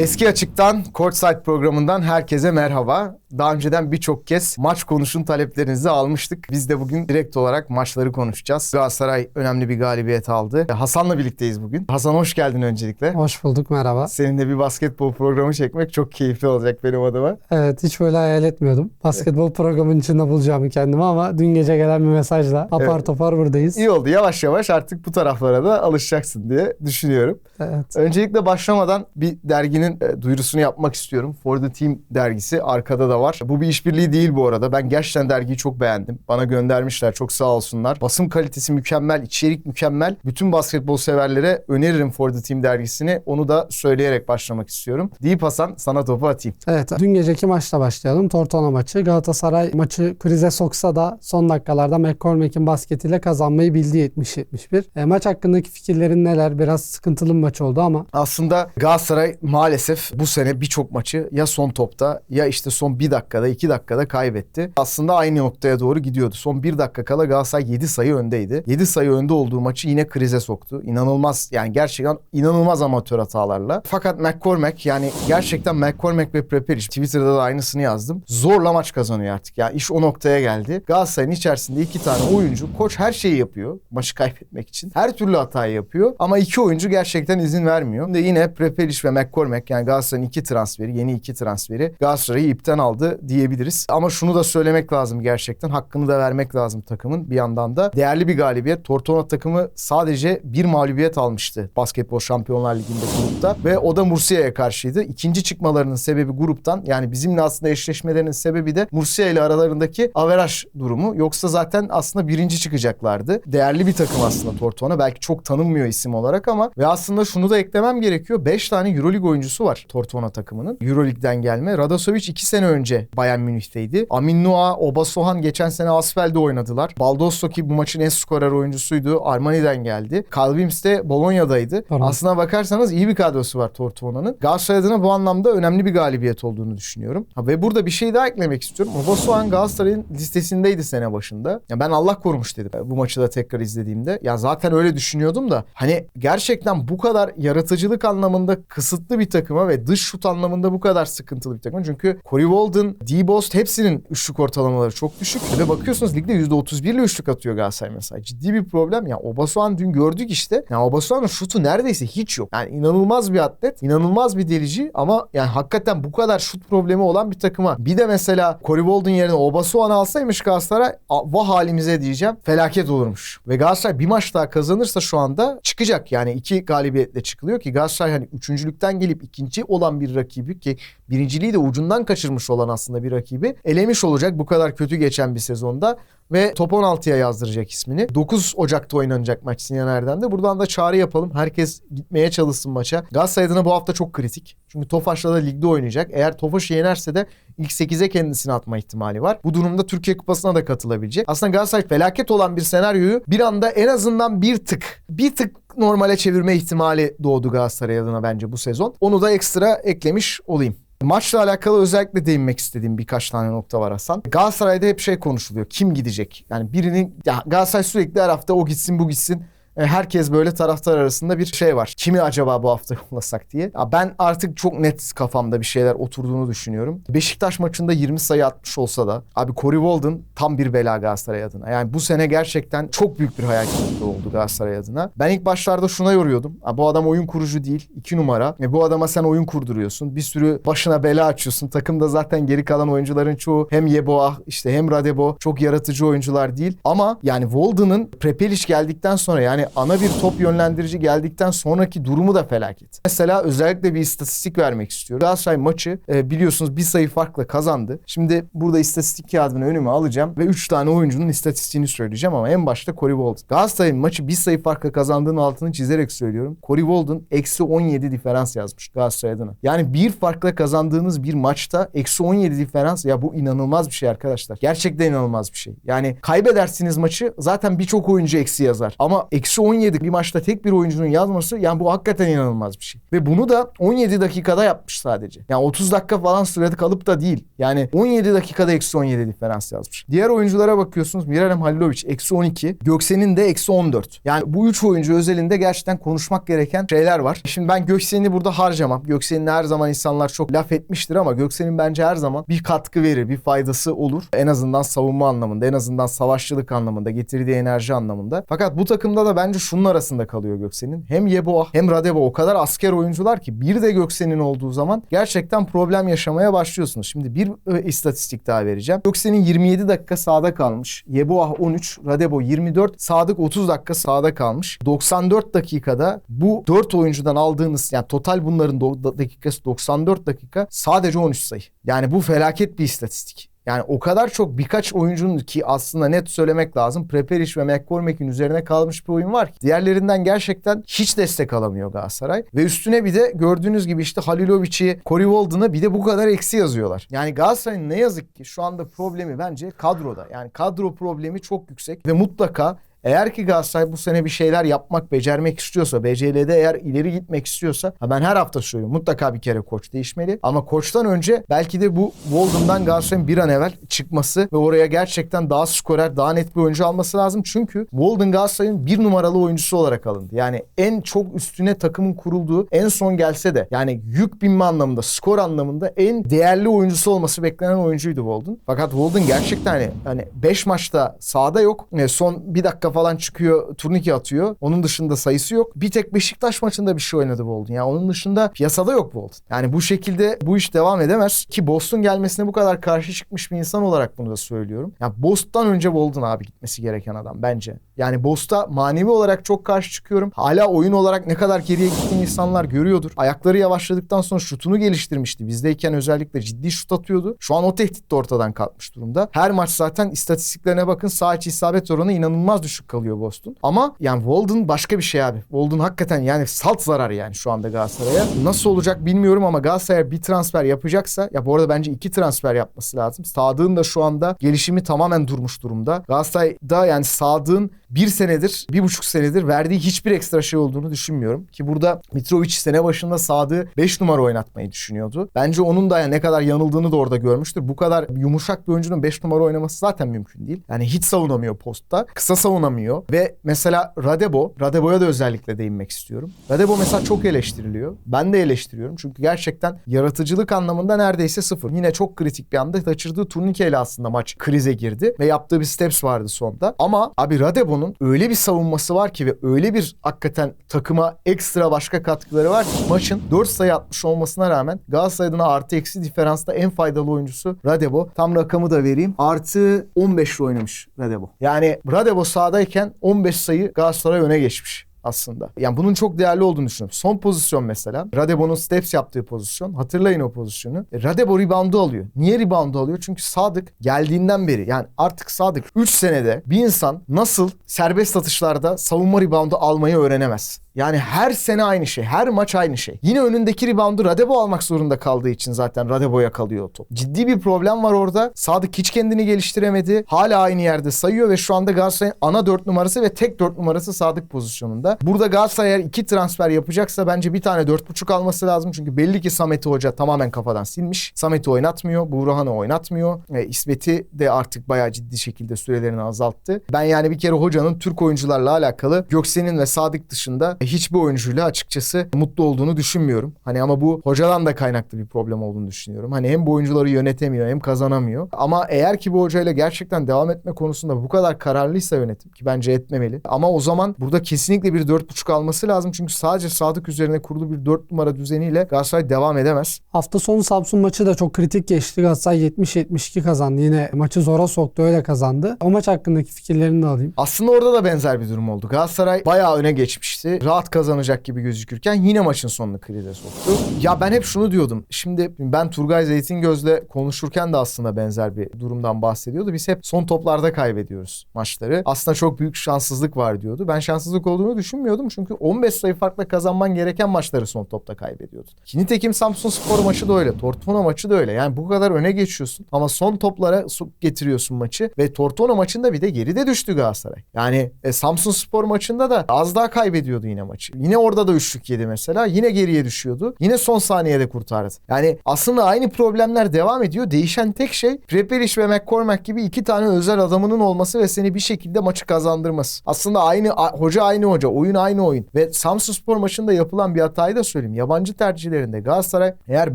Eski Açık'tan Courtside programından herkese merhaba. Daha önceden birçok kez maç konuşun taleplerinizi almıştık. Biz de bugün direkt olarak maçları konuşacağız. Galatasaray önemli bir galibiyet aldı. Hasan'la birlikteyiz bugün. Hasan hoş geldin öncelikle. Hoş bulduk merhaba. Seninle bir basketbol programı çekmek çok keyifli olacak benim adıma. Evet hiç böyle hayal etmiyordum. Basketbol programının içinde bulacağımı kendimi ama dün gece gelen bir mesajla apar Evet. topar buradayız. İyi oldu. Yavaş yavaş artık bu taraflara da alışacaksın diye düşünüyorum. Evet. Öncelikle başlamadan bir derginin e, duyurusunu yapmak istiyorum. For the Team dergisi arkada da var. Bu bir işbirliği değil bu arada. Ben gerçekten dergiyi çok beğendim. Bana göndermişler. Çok sağ olsunlar. Basım kalitesi mükemmel, içerik mükemmel. Bütün basketbol severlere öneririm For the Team dergisini. Onu da söyleyerek başlamak istiyorum. Deyip Hasan sana topu atayım. Evet dün geceki maçla başlayalım. Tortona maçı. Galatasaray maçı krize soksa da son dakikalarda McCormack'in basketiyle kazanmayı bildi 70-71. E, maç hakkındaki fikirlerin neler? Biraz sıkıntılı bir maç oldu ama Aslında Galatasaray maalesef bu sene birçok maçı ya son topta ya işte son bir dakikada iki dakikada kaybetti. Aslında aynı noktaya doğru gidiyordu. Son bir dakika kala Galatasaray 7 sayı öndeydi. 7 sayı önde olduğu maçı yine krize soktu. İnanılmaz yani gerçekten inanılmaz amatör hatalarla. Fakat McCormack yani gerçekten McCormack ve Prepelic Twitter'da da aynısını yazdım. Zorla maç kazanıyor artık. Yani iş o noktaya geldi. Galatasaray'ın içerisinde iki tane oyuncu koç her şeyi yapıyor maçı kaybetmek için. Her türlü hatayı yapıyor ama iki oyuncu gerçekten izin vermiyor. Şimdi yine Prepelic ve McCormack yani Galatasaray'ın iki transferi, yeni iki transferi Galatasaray'ı ipten aldı diyebiliriz. Ama şunu da söylemek lazım gerçekten. Hakkını da vermek lazım takımın bir yandan da. Değerli bir galibiyet. Tortona takımı sadece bir mağlubiyet almıştı Basketbol Şampiyonlar Ligi'nde grupta ve o da Mursia'ya karşıydı. İkinci çıkmalarının sebebi gruptan yani bizimle aslında eşleşmelerinin sebebi de Mursia ile aralarındaki averaj durumu. Yoksa zaten aslında birinci çıkacaklardı. Değerli bir takım aslında Tortona. Belki çok tanınmıyor isim olarak ama ve aslında şunu da eklemem gerekiyor. 5 tane Euroleague oyuncusu var Tortona takımının. Euroleague'den gelme. Radosovic 2 sene önce Bayern Münih'teydi. Amin Noah, Obasohan geçen sene Asfel'de oynadılar. Baldosso ki bu maçın en skorer oyuncusuydu. Armani'den geldi. Calvims de Bolonya'daydı. Tamam. Aslına bakarsanız iyi bir kadrosu var Tortona'nın. Galatasaray adına bu anlamda önemli bir galibiyet olduğunu düşünüyorum. Ha, ve burada bir şey daha eklemek istiyorum. Obasohan Galatasaray'ın listesindeydi sene başında. Ya ben Allah korumuş dedim bu maçı da tekrar izlediğimde. Ya zaten öyle düşünüyordum da hani gerçekten bu kadar yaratıcılık anlamında kısıtlı bir takıma ve dış şut anlamında bu kadar sıkıntılı bir takım. Çünkü Corey Walden, D-Bost hepsinin üçlük ortalamaları çok düşük. Ve bakıyorsunuz ligde %31 ile üçlük atıyor Galatasaray mesela. Ciddi bir problem. Ya Obasohan dün gördük işte. Ya Obasohan'ın şutu neredeyse hiç yok. Yani inanılmaz bir atlet, inanılmaz bir delici ama yani hakikaten bu kadar şut problemi olan bir takıma bir de mesela Corey Walden yerine Obasohan alsaymış Galatasaray vah halimize diyeceğim felaket olurmuş. Ve Galatasaray bir maç daha kazanırsa şu anda çıkacak. Yani iki galibiyetle çıkılıyor ki Galatasaray hani üçüncülükten gelip ikinci olan bir rakibi ki birinciliği de ucundan kaçırmış olan aslında bir rakibi elemiş olacak bu kadar kötü geçen bir sezonda ve top 16'ya yazdıracak ismini. 9 Ocak'ta oynanacak maç Sinan Erdem'de. Buradan da çağrı yapalım. Herkes gitmeye çalışsın maça. Galatasaray adına bu hafta çok kritik. Çünkü Tofaş'la da ligde oynayacak. Eğer Tofaş'ı yenerse de ilk 8'e kendisini atma ihtimali var. Bu durumda Türkiye Kupası'na da katılabilecek. Aslında Galatasaray felaket olan bir senaryoyu bir anda en azından bir tık, bir tık normale çevirme ihtimali doğdu Galatasaray adına bence bu sezon. Onu da ekstra eklemiş olayım. Maçla alakalı özellikle değinmek istediğim birkaç tane nokta var Hasan. Galatasaray'da hep şey konuşuluyor. Kim gidecek? Yani birinin ya Galatasaray sürekli her hafta o gitsin bu gitsin. E, Herkes böyle taraftar arasında bir şey var. Kimi acaba bu hafta yollasak diye. Ya ben artık çok net kafamda bir şeyler oturduğunu düşünüyorum. Beşiktaş maçında 20 sayı atmış olsa da abi Corey Walden tam bir bela Galatasaray adına. Yani bu sene gerçekten çok büyük bir hayal kırıklığı oldu Galatasaray adına. Ben ilk başlarda şuna yoruyordum. Ha, bu adam oyun kurucu değil. iki numara. E, bu adama sen oyun kurduruyorsun. Bir sürü başına bela açıyorsun. Takımda zaten geri kalan oyuncuların çoğu hem Yeboah işte hem Radebo çok yaratıcı oyuncular değil. Ama yani Walden'ın Prepelic geldikten sonra yani ana bir top yönlendirici geldikten sonraki durumu da felaket. Mesela özellikle bir istatistik vermek istiyorum. Galatasaray maçı e, biliyorsunuz bir sayı farkla kazandı. Şimdi burada istatistik kağıdını önüme alacağım ve 3 tane oyuncunun istatistiğini söyleyeceğim ama en başta Corey Walden. Galatasaray'ın maçı bir sayı farkla kazandığının altını çizerek söylüyorum. Corey Walden eksi 17 diferans yazmış Galatasaray adına. Yani bir farkla kazandığınız bir maçta eksi 17 diferans ya bu inanılmaz bir şey arkadaşlar. Gerçekten inanılmaz bir şey. Yani kaybedersiniz maçı zaten birçok oyuncu eksi yazar. Ama eksi eksi 17 bir maçta tek bir oyuncunun yazması yani bu hakikaten inanılmaz bir şey. Ve bunu da 17 dakikada yapmış sadece. Yani 30 dakika falan sürede kalıp da değil. Yani 17 dakikada eksi 17 diferans yazmış. Diğer oyunculara bakıyorsunuz. Miralem Halilovic eksi 12. Göksen'in de eksi 14. Yani bu üç oyuncu özelinde gerçekten konuşmak gereken şeyler var. Şimdi ben Göksen'i burada harcamam. Göksen'in her zaman insanlar çok laf etmiştir ama Göksen'in bence her zaman bir katkı verir, bir faydası olur. En azından savunma anlamında, en azından savaşçılık anlamında, getirdiği enerji anlamında. Fakat bu takımda da bence şunun arasında kalıyor Göksen'in. Hem Yeboah hem Radebo o kadar asker oyuncular ki bir de Göksen'in olduğu zaman gerçekten problem yaşamaya başlıyorsunuz. Şimdi bir e, istatistik daha vereceğim. Göksen'in 27 dakika sahada kalmış. Yeboah 13, Radebo 24, Sadık 30 dakika sahada kalmış. 94 dakikada bu 4 oyuncudan aldığınız yani total bunların dakikası 94 dakika sadece 13 sayı. Yani bu felaket bir istatistik. Yani o kadar çok birkaç oyuncunun ki aslında net söylemek lazım. Preperiş ve McCormack'in üzerine kalmış bir oyun var. Diğerlerinden gerçekten hiç destek alamıyor Galatasaray. Ve üstüne bir de gördüğünüz gibi işte Halilovic'i, Corey Walden'a bir de bu kadar eksi yazıyorlar. Yani Galatasaray'ın ne yazık ki şu anda problemi bence kadroda. Yani kadro problemi çok yüksek ve mutlaka eğer ki Galatasaray bu sene bir şeyler yapmak, becermek istiyorsa, BCL'de eğer ileri gitmek istiyorsa ha ben her hafta söylüyorum mutlaka bir kere koç değişmeli. Ama koçtan önce belki de bu Walden'dan Galatasaray'ın bir an evvel çıkması ve oraya gerçekten daha skorer, daha net bir oyuncu alması lazım. Çünkü Walden Galatasaray'ın bir numaralı oyuncusu olarak alındı. Yani en çok üstüne takımın kurulduğu en son gelse de yani yük binme anlamında, skor anlamında en değerli oyuncusu olması beklenen oyuncuydu Walden. Fakat Walden gerçekten hani, hani 5 maçta sahada yok. E, Son bir dakika falan çıkıyor turnike atıyor. Onun dışında sayısı yok. Bir tek Beşiktaş maçında bir şey oynadı Bolden. Yani onun dışında piyasada yok Bolden. Yani bu şekilde bu iş devam edemez. Ki Boston gelmesine bu kadar karşı çıkmış bir insan olarak bunu da söylüyorum. Ya Boston'dan önce Bolden abi gitmesi gereken adam bence. Yani Boston'a manevi olarak çok karşı çıkıyorum. Hala oyun olarak ne kadar geriye gittiğini insanlar görüyordur. Ayakları yavaşladıktan sonra şutunu geliştirmişti. Bizdeyken özellikle ciddi şut atıyordu. Şu an o tehdit de ortadan kalkmış durumda. Her maç zaten istatistiklerine bakın sağ içi isabet oranı inanılmaz düşük kalıyor Boston. Ama yani Walden başka bir şey abi. Walden hakikaten yani salt zarar yani şu anda Galatasaray'a. Nasıl olacak bilmiyorum ama Galatasaray bir transfer yapacaksa ya bu arada bence iki transfer yapması lazım. Sadık'ın da şu anda gelişimi tamamen durmuş durumda. Galatasaray'da yani Sadık'ın bir senedir, bir buçuk senedir verdiği hiçbir ekstra şey olduğunu düşünmüyorum. Ki burada Mitrovic sene başında Sadık'ı 5 numara oynatmayı düşünüyordu. Bence onun da yani ne kadar yanıldığını da orada görmüştür. Bu kadar yumuşak bir oyuncunun 5 numara oynaması zaten mümkün değil. Yani hiç savunamıyor postta. Kısa savunamıyor. Ve mesela Radebo, Radebo'ya da özellikle değinmek istiyorum. Radebo mesela çok eleştiriliyor. Ben de eleştiriyorum. Çünkü gerçekten yaratıcılık anlamında neredeyse sıfır. Yine çok kritik bir anda kaçırdığı turnikeyle aslında maç krize girdi. Ve yaptığı bir steps vardı sonda. Ama abi Radebo'nun öyle bir savunması var ki ve öyle bir hakikaten takıma ekstra başka katkıları var ki maçın 4 sayı atmış olmasına rağmen Galatasaray'ın artı eksi diferansta en faydalı oyuncusu Radebo. Tam rakamı da vereyim. Artı 15 oynamış Radebo. Yani Radebo sahadayken 15 sayı Galatasaray öne geçmiş aslında. Yani bunun çok değerli olduğunu düşünüyorum. Son pozisyon mesela. Radebo'nun steps yaptığı pozisyon. Hatırlayın o pozisyonu. E, Radebo reboundu alıyor. Niye reboundu alıyor? Çünkü Sadık geldiğinden beri yani artık Sadık 3 senede bir insan nasıl serbest atışlarda savunma reboundu almayı öğrenemez. Yani her sene aynı şey. Her maç aynı şey. Yine önündeki reboundu Radebo almak zorunda kaldığı için zaten Radebo'ya kalıyor o top. Ciddi bir problem var orada. Sadık hiç kendini geliştiremedi. Hala aynı yerde sayıyor ve şu anda Galatasaray'ın ana 4 numarası ve tek 4 numarası Sadık pozisyonunda. Burada Galatasaray eğer iki transfer yapacaksa bence bir tane 4.5 alması lazım. Çünkü belli ki Samet'i Hoca tamamen kafadan silmiş. Samet'i oynatmıyor. Buğrahan'ı oynatmıyor. E, İsmet'i de artık bayağı ciddi şekilde sürelerini azalttı. Ben yani bir kere hocanın Türk oyuncularla alakalı Göksen'in ve Sadık dışında hiçbir oyuncuyla açıkçası mutlu olduğunu düşünmüyorum. Hani ama bu hocadan da kaynaklı bir problem olduğunu düşünüyorum. Hani hem bu oyuncuları yönetemiyor hem kazanamıyor. Ama eğer ki bu hocayla gerçekten devam etme konusunda bu kadar kararlıysa yönetim ki bence etmemeli. Ama o zaman burada kesinlikle bir 4.5 alması lazım. Çünkü sadece Sadık üzerine kurulu bir 4 numara düzeniyle Galatasaray devam edemez. Hafta sonu Samsun maçı da çok kritik geçti. Galatasaray 70-72 kazandı. Yine maçı zora soktu öyle kazandı. O maç hakkındaki fikirlerini de alayım. Aslında orada da benzer bir durum oldu. Galatasaray bayağı öne geçmişti. Rahat kazanacak gibi gözükürken yine maçın sonunu krize soktu. Ya ben hep şunu diyordum. Şimdi ben Turgay Zeytingöz'le konuşurken de aslında benzer bir durumdan bahsediyordu. Biz hep son toplarda kaybediyoruz maçları. Aslında çok büyük şanssızlık var diyordu. Ben şanssızlık olduğunu düşünmüyordum. Çünkü 15 sayı farkla kazanman gereken maçları son topta kaybediyordun. Nitekim Samsun Spor maçı da öyle. Tortona maçı da öyle. Yani bu kadar öne geçiyorsun ama son toplara su- getiriyorsun maçı ve Tortona maçında bir de geride düştü Galatasaray. Yani e, Samsun Spor maçında da az daha kaybediyordu yine maçı. Yine orada da üçlük yedi mesela. Yine geriye düşüyordu. Yine son saniyede kurtardı. Yani aslında aynı problemler devam ediyor. Değişen tek şey Prepelic ve McCormack gibi iki tane özel adamının olması ve seni bir şekilde maçı kazandırması. Aslında aynı hoca aynı hoca, oyun aynı oyun. Ve Samsun Spor maçında yapılan bir hatayı da söyleyeyim. Yabancı tercihlerinde Galatasaray eğer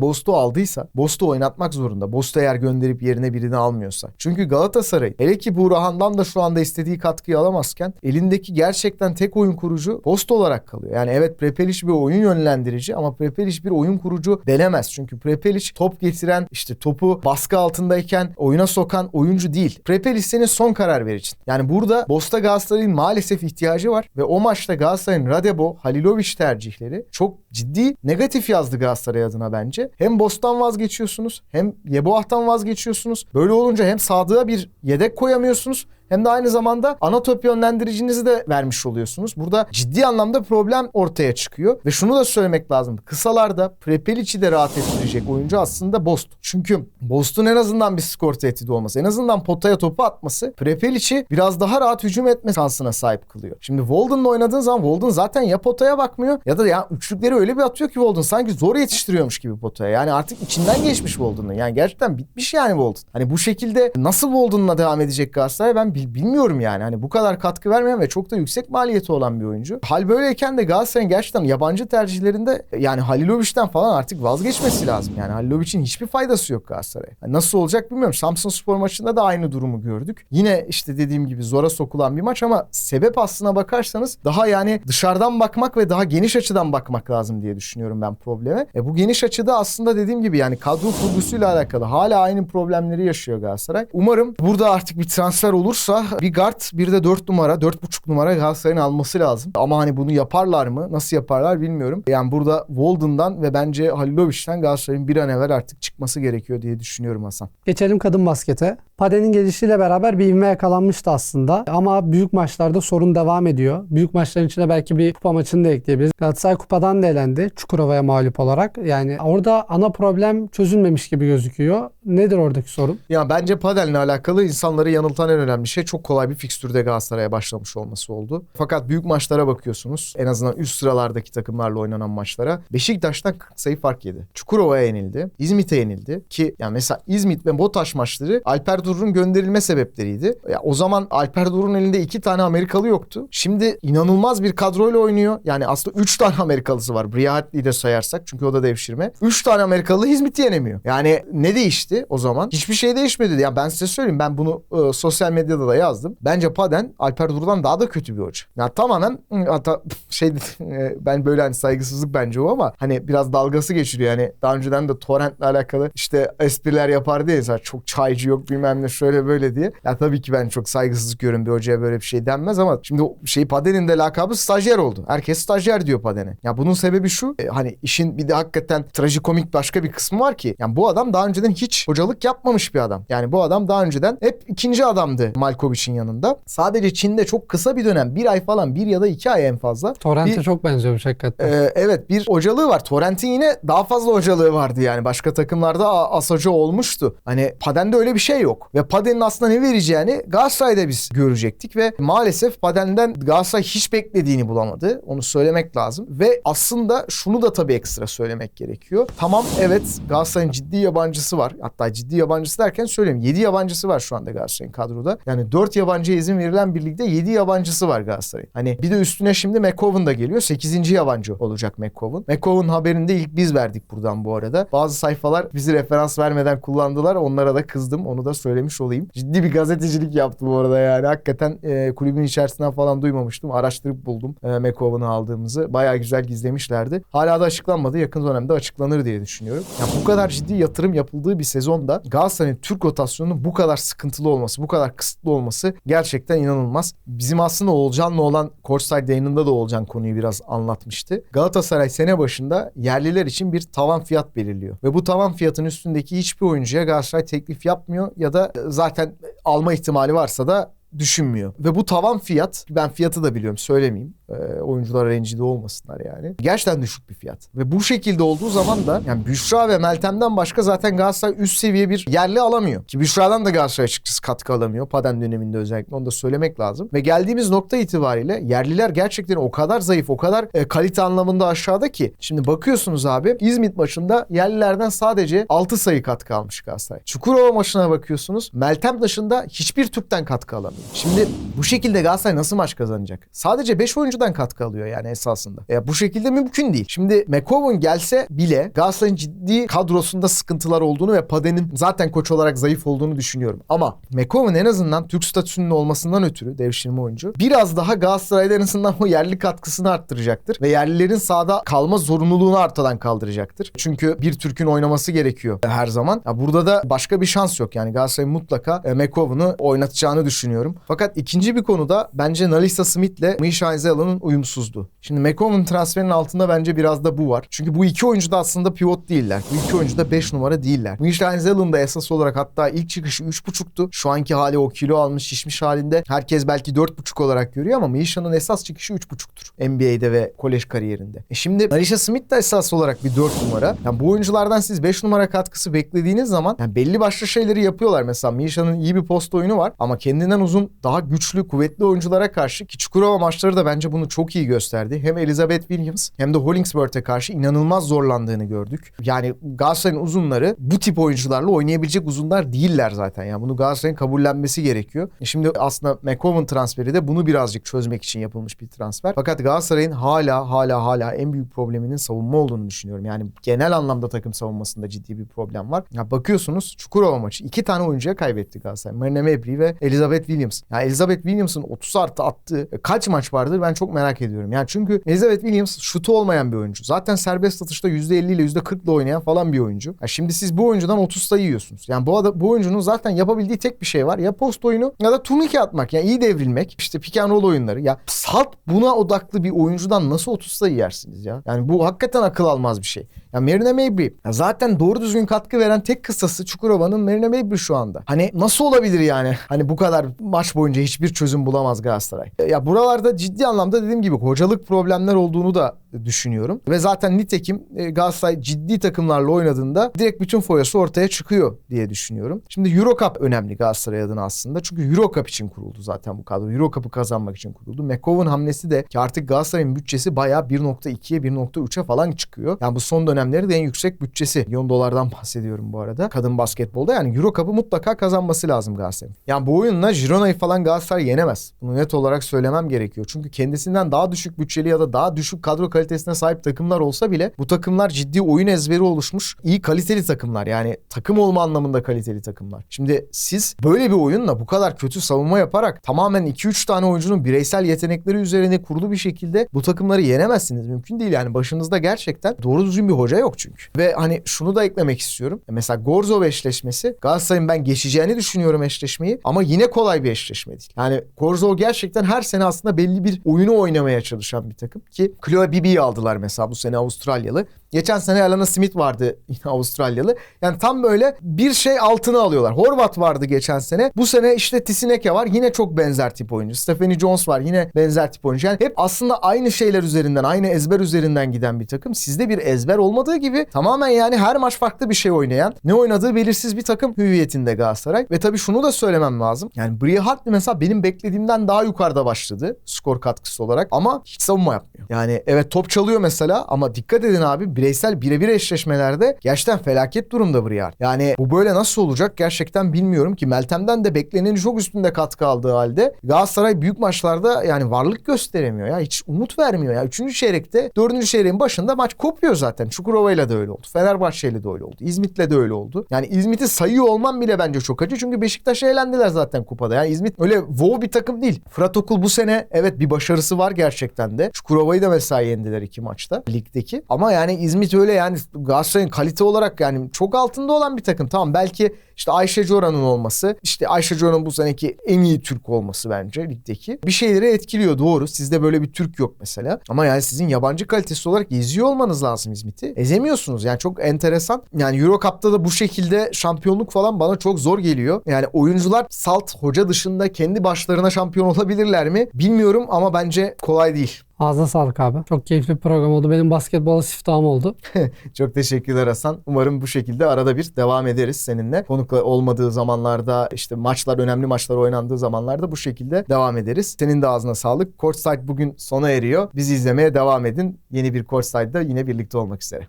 Bosto aldıysa Bosto oynatmak zorunda. Bosto eğer gönderip yerine birini almıyorsa. Çünkü Galatasaray hele ki Burhan'dan da şu anda istediği katkıyı alamazken elindeki gerçekten tek oyun kurucu Bosto olarak kalıyor. Yani evet Prepelic bir oyun yönlendirici ama Prepelic bir oyun kurucu denemez. Çünkü Prepelic top getiren işte topu baskı altındayken oyuna sokan oyuncu değil. Prepelic senin son karar vericin. Yani burada Bosta Galatasaray'ın maalesef ihtiyacı var ve o maçta Galatasaray'ın Radebo, Halilovic tercihleri çok ciddi negatif yazdı Galatasaray adına bence. Hem Bostan vazgeçiyorsunuz hem Yeboah'tan vazgeçiyorsunuz. Böyle olunca hem Sadık'a bir yedek koyamıyorsunuz hem de aynı zamanda ana top yönlendiricinizi de vermiş oluyorsunuz. Burada ciddi anlamda problem ortaya çıkıyor. Ve şunu da söylemek lazım. Kısalarda Prepelic'i de rahat ettirecek oyuncu aslında Bost. Çünkü Bost'un en azından bir skor tehdidi olması, en azından potaya topu atması Prepelic'i biraz daha rahat hücum etme şansına sahip kılıyor. Şimdi Walden'la oynadığın zaman Walden zaten ya potaya bakmıyor ya da ya üçlükleri öyle bir atıyor ki Walden sanki zor yetiştiriyormuş gibi potaya. Yani artık içinden geçmiş Walden'ın. Yani gerçekten bitmiş yani Walden. Hani bu şekilde nasıl Walden'la devam edecek Galatasaray ben bilmiyorum yani. Hani bu kadar katkı vermeyen ve çok da yüksek maliyeti olan bir oyuncu. Hal böyleyken de Galatasaray'ın gerçekten yabancı tercihlerinde yani Halilovic'den falan artık vazgeçmesi lazım. Yani Halilovic'in hiçbir faydası yok Galatasaray'a. Yani nasıl olacak bilmiyorum. Samsun Spor maçında da aynı durumu gördük. Yine işte dediğim gibi zora sokulan bir maç ama sebep aslına bakarsanız daha yani dışarıdan bakmak ve daha geniş açıdan bakmak lazım diye düşünüyorum ben probleme. E bu geniş açıda aslında dediğim gibi yani kadro kurgusuyla alakalı hala aynı problemleri yaşıyor Galatasaray. Umarım burada artık bir transfer olursa bir guard bir de 4 numara 4.5 numara Galatasaray'ın alması lazım. Ama hani bunu yaparlar mı? Nasıl yaparlar bilmiyorum. Yani burada Walden'dan ve bence Halilovic'den Galatasaray'ın bir an evvel artık çıkması gerekiyor diye düşünüyorum Hasan. Geçelim kadın baskete. Pade'nin gelişiyle beraber bir ivme yakalanmıştı aslında. Ama büyük maçlarda sorun devam ediyor. Büyük maçların içine belki bir kupa maçını da ekleyebiliriz. Galatasaray kupadan da elendi. Çukurova'ya mağlup olarak. Yani orada ana problem çözülmemiş gibi gözüküyor. Nedir oradaki sorun? Ya bence Padel'le alakalı insanları yanıltan en önemli şey çok kolay bir fikstürde Galatasaray'a başlamış olması oldu. Fakat büyük maçlara bakıyorsunuz. En azından üst sıralardaki takımlarla oynanan maçlara. Beşiktaş'tan 40 sayı fark yedi. Çukurova'ya yenildi. İzmit'e yenildi. Ki yani mesela İzmit ve Botaş maçları Alper Durur'un gönderilme sebepleriydi. Ya o zaman Alper Durur'un elinde iki tane Amerikalı yoktu. Şimdi inanılmaz bir kadroyla oynuyor. Yani aslında üç tane Amerikalısı var. Briatli'yi de sayarsak çünkü o da devşirme. Üç tane Amerikalı İzmit'i yenemiyor. Yani ne değişti o zaman? Hiçbir şey değişmedi. Ya ben size söyleyeyim ben bunu e, sosyal medyada da yazdım. Bence Paden Alper Durur'dan daha da kötü bir hoca. Ya tamamen hatta şey e, ben böyle hani saygısızlık bence o ama hani biraz dalgası geçiriyor. Yani daha önceden de torrentle alakalı işte espriler yapardı ya çok çaycı yok bilmem ne şöyle böyle diye. Ya tabii ki ben çok saygısızlık görüyorum bir hocaya böyle bir şey denmez ama şimdi şey Paden'in de lakabı stajyer oldu. Herkes stajyer diyor Paden'e. Ya bunun sebebi şu e, hani işin bir de hakikaten trajikomik başka bir kısmı var ki yani bu adam daha önceden hiç hocalık yapmamış bir adam. Yani bu adam daha önceden hep ikinci adamdı Malkovic'in yanında. Sadece Çin'de çok kısa bir dönem bir ay falan bir ya da iki ay en fazla. Torrent'e çok benziyormuş hakikaten. Ee, evet bir hocalığı var. Torrent'in yine daha fazla hocalığı vardı yani. Başka takımlarda a- as hoca olmuştu. Hani Paden'de öyle bir şey yok. Ve Paden'in aslında ne vereceğini Galatasaray'da biz görecektik ve maalesef Paden'den Galatasaray hiç beklediğini bulamadı. Onu söylemek lazım. Ve aslında şunu da tabii ekstra söylemek gerekiyor. Tamam evet Galatasaray'ın ciddi yabancısı var. Hatta ciddi yabancısı derken söyleyeyim. 7 yabancısı var şu anda Galatasaray'ın kadroda. Yani 4 yabancıya izin verilen bir ligde 7 yabancısı var Galatasaray'ın. Hani bir de üstüne şimdi McCoven da geliyor. 8. yabancı olacak McCoven. McCoven haberini de ilk biz verdik buradan bu arada. Bazı sayfalar bizi referans vermeden kullandılar. Onlara da kızdım. Onu da söylemiş olayım. Ciddi bir gazetecilik yaptı bu arada yani. Hakikaten e, kulübün içerisinden falan duymamıştım. Araştırıp buldum e, McCoven'ı aldığımızı. Bayağı güzel gizlemişlerdi. Hala da açıklanmadı. Yakın dönemde açıklanır diye düşünüyorum. Ya bu kadar ciddi yatırım yapıldığı bir sezonda Galatasaray'ın Türk rotasyonunun bu kadar sıkıntılı olması, bu kadar kısıtlı olması gerçekten inanılmaz. Bizim aslında Oğulcan'la olan Courtside yayınında da Oğulcan konuyu biraz anlatmıştı. Galatasaray sene başında yerliler için bir tavan fiyat belirliyor. Ve bu tavan fiyatın üstündeki hiçbir oyuncuya Galatasaray teklif yapmıyor ya da zaten alma ihtimali varsa da düşünmüyor. Ve bu tavan fiyat ben fiyatı da biliyorum söylemeyeyim. Ee, oyuncular rencide olmasınlar yani. Gerçekten düşük bir fiyat. Ve bu şekilde olduğu zaman da yani Büşra ve Meltem'den başka zaten Galatasaray üst seviye bir yerli alamıyor. Ki Büşra'dan da Galatasaray açıkçası katkı alamıyor. Paden döneminde özellikle onu da söylemek lazım. Ve geldiğimiz nokta itibariyle yerliler gerçekten o kadar zayıf, o kadar e, kalite anlamında aşağıda ki. Şimdi bakıyorsunuz abi İzmit maçında yerlilerden sadece 6 sayı katkı almış Galatasaray. Çukurova maçına bakıyorsunuz. Meltem dışında hiçbir Türk'ten katkı alamıyor. Şimdi bu şekilde Galatasaray nasıl maç kazanacak? Sadece 5 oyuncudan katkı alıyor yani esasında. Ya bu şekilde mümkün değil. Şimdi McCowan gelse bile Galatasaray'ın ciddi kadrosunda sıkıntılar olduğunu ve Paden'in zaten koç olarak zayıf olduğunu düşünüyorum. Ama McCowan en azından Türk statüsünün olmasından ötürü devşirme oyuncu biraz daha Galatasaray'da en azından o yerli katkısını arttıracaktır. Ve yerlilerin sahada kalma zorunluluğunu ortadan kaldıracaktır. Çünkü bir Türk'ün oynaması gerekiyor her zaman. Ya burada da başka bir şans yok. Yani Galatasaray mutlaka e, McCowan'ı oynatacağını düşünüyorum. Fakat ikinci bir konuda bence Nalisa Smith'le Misha Ezeala'nın uyumsuzluğu. Şimdi McCowan transferinin altında bence biraz da bu var. Çünkü bu iki oyuncu da aslında pivot değiller. Bu iki oyuncu da 5 numara değiller. Misha Ezeala'nın da esas olarak hatta ilk çıkışı 3.5'tu. Şu anki hali o kilo almış şişmiş halinde. Herkes belki 4.5 olarak görüyor ama Misha'nın esas çıkışı 3.5'tur. NBA'de ve kolej kariyerinde. E şimdi Nalisa Smith de esas olarak bir 4 numara. Yani bu oyunculardan siz 5 numara katkısı beklediğiniz zaman yani belli başlı şeyleri yapıyorlar. Mesela Misha'nın iyi bir post oyunu var ama kendinden uzun daha güçlü, kuvvetli oyunculara karşı ki Çukurova maçları da bence bunu çok iyi gösterdi. Hem Elizabeth Williams hem de Hollingsworth'e karşı inanılmaz zorlandığını gördük. Yani Galatasaray'ın uzunları bu tip oyuncularla oynayabilecek uzunlar değiller zaten. Yani bunu Galatasaray'ın kabullenmesi gerekiyor. Şimdi aslında McCowan transferi de bunu birazcık çözmek için yapılmış bir transfer. Fakat Galatasaray'ın hala hala hala en büyük probleminin savunma olduğunu düşünüyorum. Yani genel anlamda takım savunmasında ciddi bir problem var. Ya bakıyorsunuz Çukurova maçı iki tane oyuncuya kaybetti Galatasaray. Marina Mebri ve Elizabeth Williams. Yani Elizabeth Williams'ın 30 artı attığı kaç maç vardır ben çok merak ediyorum. Yani çünkü Elizabeth Williams şutu olmayan bir oyuncu. Zaten serbest atışta %50 ile %40 ile oynayan falan bir oyuncu. Ya şimdi siz bu oyuncudan 30 sayı yiyorsunuz. Yani bu, adam, bu oyuncunun zaten yapabildiği tek bir şey var. Ya post oyunu ya da turnike atmak. Yani iyi devrilmek. İşte pick and roll oyunları. Ya salt buna odaklı bir oyuncudan nasıl 30 sayı yersiniz ya? Yani bu hakikaten akıl almaz bir şey. Ya Marina Mabry ya zaten doğru düzgün katkı veren tek kıstası Çukurova'nın Marina Mabry şu anda. Hani nasıl olabilir yani? Hani bu kadar maç boyunca hiçbir çözüm bulamaz Galatasaray. Ya buralarda ciddi anlamda dediğim gibi hocalık problemler olduğunu da düşünüyorum. Ve zaten nitekim e, Galatasaray ciddi takımlarla oynadığında direkt bütün foyası ortaya çıkıyor diye düşünüyorum. Şimdi Euro Cup önemli Galatasaray adına aslında. Çünkü Euro Cup için kuruldu zaten bu kadro. Euro Cup'ı kazanmak için kuruldu. McCowan hamlesi de ki artık Galatasaray'ın bütçesi bayağı 1.2'ye 1.3'e falan çıkıyor. Yani bu son dönemleri en yüksek bütçesi. Milyon dolardan bahsediyorum bu arada. Kadın basketbolda yani Euro Cup'ı mutlaka kazanması lazım Galatasaray'ın. Yani bu oyunla Girona'yı falan Galatasaray yenemez. Bunu net olarak söylemem gerekiyor. Çünkü kendisinden daha düşük bütçeli ya da daha düşük kadro kalitesine sahip takımlar olsa bile bu takımlar ciddi oyun ezberi oluşmuş iyi kaliteli takımlar. Yani takım olma anlamında kaliteli takımlar. Şimdi siz böyle bir oyunla bu kadar kötü savunma yaparak tamamen 2-3 tane oyuncunun bireysel yetenekleri üzerine kurulu bir şekilde bu takımları yenemezsiniz. Mümkün değil yani başınızda gerçekten doğru düzgün bir hoca yok çünkü. Ve hani şunu da eklemek istiyorum. Mesela Gorzov eşleşmesi Galatasaray'ın ben geçeceğini düşünüyorum eşleşmeyi ama yine kolay bir eşleşme değil. Yani Gorzov gerçekten her sene aslında belli bir oyunu oynamaya çalışan bir takım ki Chloe Bibi'yi aldılar mesela bu sene Avustralyalı. Geçen sene Alana Smith vardı yine Avustralyalı. Yani tam böyle bir şey altına alıyorlar. Horvat vardı geçen sene. Bu sene işte Tisineke var. Yine çok benzer tip oyuncu. Stephanie Jones var. Yine benzer tip oyuncu. Yani hep aslında aynı şeyler üzerinden, aynı ezber üzerinden giden bir takım. Sizde bir ezber olmadığı gibi tamamen yani her maç farklı bir şey oynayan, ne oynadığı belirsiz bir takım hüviyetinde Galatasaray. Ve tabii şunu da söylemem lazım. Yani Bria Hartley mesela benim beklediğimden daha yukarıda başladı skor katkısı olarak ama hiç savunma yapmıyor. Yani evet top çalıyor mesela ama dikkat edin abi bireysel birebir eşleşmelerde gerçekten felaket durumda Briar. Yani bu böyle nasıl olacak gerçekten bilmiyorum ki Meltem'den de beklenenin çok üstünde katkı aldığı halde Galatasaray büyük maçlarda yani varlık gösteremiyor ya. Hiç umut vermiyor ya. Üçüncü çeyrekte dördüncü çeyreğin başında maç kopuyor zaten. Çukurova'yla da öyle oldu. Fenerbahçe'yle de öyle oldu. İzmit'le de öyle oldu. Yani İzmit'i sayıyor olmam bile bence çok acı. Çünkü Beşiktaş'a eğlendiler zaten kupada. Yani İzmit öyle wow bir takım değil. Fırat Okul bu sene evet bir başarısı var gerçekten de. Çukurova'yı da mesela yendiler iki maçta ligdeki. Ama yani İzmit öyle yani Galatasaray'ın kalite olarak yani çok altında olan bir takım. Tamam belki işte Ayşe Coran'ın olması, işte Ayşe Coran'ın bu seneki en iyi Türk olması bence ligdeki. Bir şeyleri etkiliyor doğru. Sizde böyle bir Türk yok mesela. Ama yani sizin yabancı kalitesi olarak eziyor olmanız lazım İzmit'i. Ezemiyorsunuz. Yani çok enteresan. Yani Euro Cup'ta da bu şekilde şampiyonluk falan bana çok zor geliyor. Yani oyuncular salt hoca dışında kendi başlarına şampiyon olabilirler mi? Bilmiyorum ama bence kolay değil. Ağzına sağlık abi. Çok keyifli bir program oldu. Benim basketbola siftahım oldu. Çok teşekkürler Hasan. Umarım bu şekilde arada bir devam ederiz seninle. Konukla olmadığı zamanlarda işte maçlar önemli maçlar oynandığı zamanlarda bu şekilde devam ederiz. Senin de ağzına sağlık. Courtside bugün sona eriyor. Bizi izlemeye devam edin. Yeni bir Courtside'da yine birlikte olmak üzere.